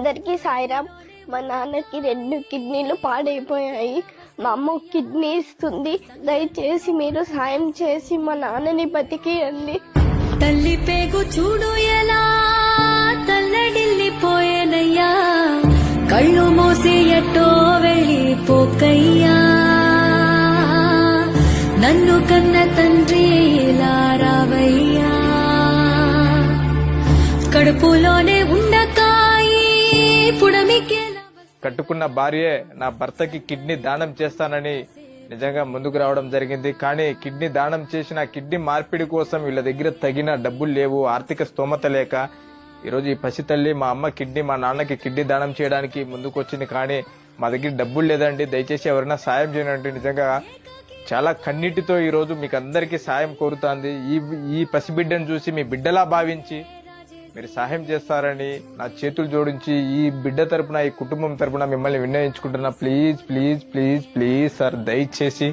అందరికీ సాయిరామ్ మా నాన్నకి రెండు కిడ్నీలు పాడైపోయాయి. మా అమ్మ కిడ్నీ ఇస్తుంది. దయచేసి మీరు సాయం చేసి మా నాన్నని బతికియండి. తల్లి పేగు చూడు ఎలా? తల్లడిల్లిపోయేనయ్యా. కళ్ళు మూసి ఎట్టో వెళ్ళిపోకయ్యా. నన్ను కన్న తండ్రి ఇలా రావయ్యా. కడుపులోనే ఉన్న కట్టుకున్న భార్యే నా భర్తకి కిడ్నీ దానం చేస్తానని నిజంగా ముందుకు రావడం జరిగింది. కానీ కిడ్నీ దానం చేసిన కిడ్నీ మార్పిడి కోసం వీళ్ళ దగ్గర తగిన డబ్బులు లేవు ఆర్థిక స్తోమత లేక. ఈరోజు ఈ పసితల్లి మా అమ్మ కిడ్నీ మా నాన్నకి కిడ్నీ దానం చేయడానికి ముందుకు వచ్చింది కానీ మా దగ్గర డబ్బులు లేదండి. దయచేసి ఎవరైనా సాయం చేయండి నిజంగా చాలా కన్నీటితో ఈరోజు మీకు అందరికీ సాయం కోరుతాంది. ఈ ఈ పసిబిడ్డను చూసి మీ బిడ్డలా భావించి మీరు సహాయం చేస్తారని నా చేతులు జోడించి ఈ బిడ్డ తరపున ఈ కుటుంబం తరపున మిమ్మల్ని విన్నవించుకుంటున్నా. Please please please please sir దయచేసి.